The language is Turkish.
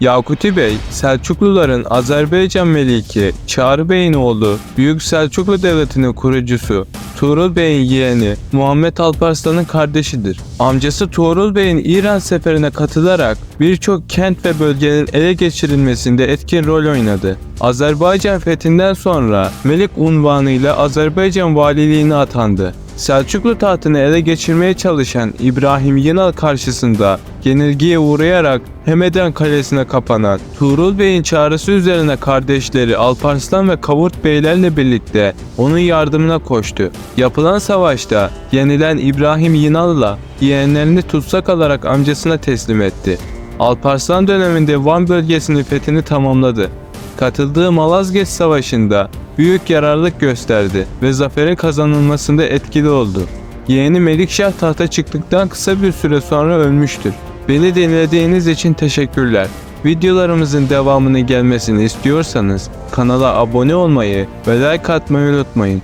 Yakuti Bey, Selçukluların Azerbaycan Meliki Çağrı Bey'in oğlu, Büyük Selçuklu Devleti'nin kurucusu, Tuğrul Bey'in yeğeni, Muhammed Alparslan'ın kardeşidir. Amcası Tuğrul Bey'in İran seferine katılarak birçok kent ve bölgenin ele geçirilmesinde etkin rol oynadı. Azerbaycan fethinden sonra Melik unvanıyla Azerbaycan valiliğine atandı. Selçuklu tahtını ele geçirmeye çalışan İbrahim Yınal karşısında yenilgiye uğrayarak Hemeden Kalesi'ne kapanan Tuğrul Bey'in çağrısı üzerine kardeşleri Alparslan ve Kavurt Beylerle birlikte onun yardımına koştu. Yapılan savaşta yenilen İbrahim Yınal'la yeğenlerini tutsak alarak amcasına teslim etti. Alparslan döneminde Van bölgesinin fethini tamamladı. Katıldığı Malazgirt Savaşı'nda büyük yararlık gösterdi ve zaferin kazanılmasında etkili oldu. Yeğeni Melikşah tahta çıktıktan kısa bir süre sonra ölmüştür. Beni dinlediğiniz için teşekkürler. Videolarımızın devamını gelmesini istiyorsanız kanala abone olmayı ve like atmayı unutmayın.